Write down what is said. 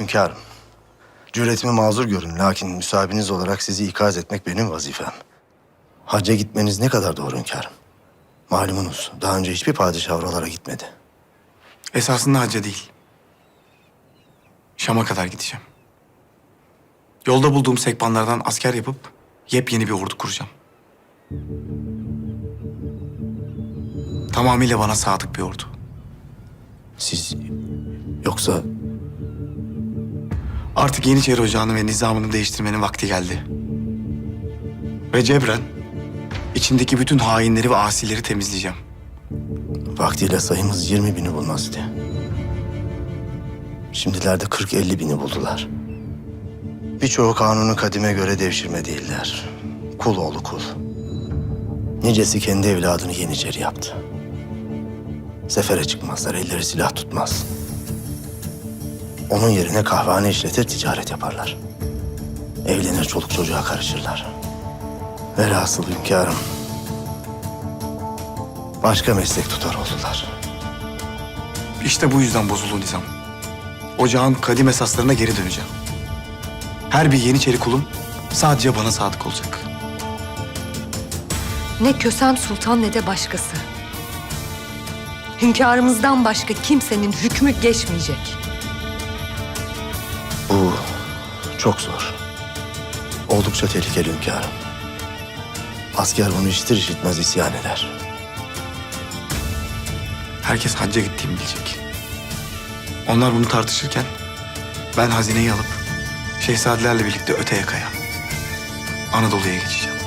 Hünkârım, cüretimi mazur görün lakin müsabiniz olarak sizi ikaz etmek benim vazifem. Hacca gitmeniz ne kadar doğru hünkârım. Malumunuz daha önce hiçbir padişah oralara gitmedi. Esasında hacca değil. Şam'a kadar gideceğim. Yolda bulduğum sekbanlardan asker yapıp yepyeni bir ordu kuracağım. Tamamıyla bana sadık bir ordu. Siz yoksa Artık Yeniçeri Ocağı'nı ve nizamını değiştirmenin vakti geldi. Ve cebren içindeki bütün hainleri ve asileri temizleyeceğim. vaktiyle sayımız 20 bini bulmazdı. Şimdilerde 40-50 bini buldular. Birçoğu kanunu kadime göre devşirme değiller. Kul oğlu kul. Nicesi kendi evladını yeniçeri yaptı. Sefere çıkmazlar, elleri silah tutmaz. Onun yerine kahvehane işletir, ticaret yaparlar. Evlenir, çoluk çocuğa karışırlar. Velhasıl hünkârım, başka meslek tutar oldular. İşte bu yüzden bozuldu nizam. Ocağın kadim esaslarına geri döneceğim. Her bir Yeniçeri kulum sadece bana sadık olacak. Ne Kösem Sultan ne de başkası. Hünkârımızdan başka kimsenin hükmü geçmeyecek. Bu çok zor. Oldukça tehlikeli hünkârım. Asker bunu işitir işitmez isyan eder. Herkes hacca gittiğimi bilecek. Onlar bunu tartışırken ben hazineyi alıp şehzadelerle birlikte öte yakaya Anadolu'ya geçeceğim.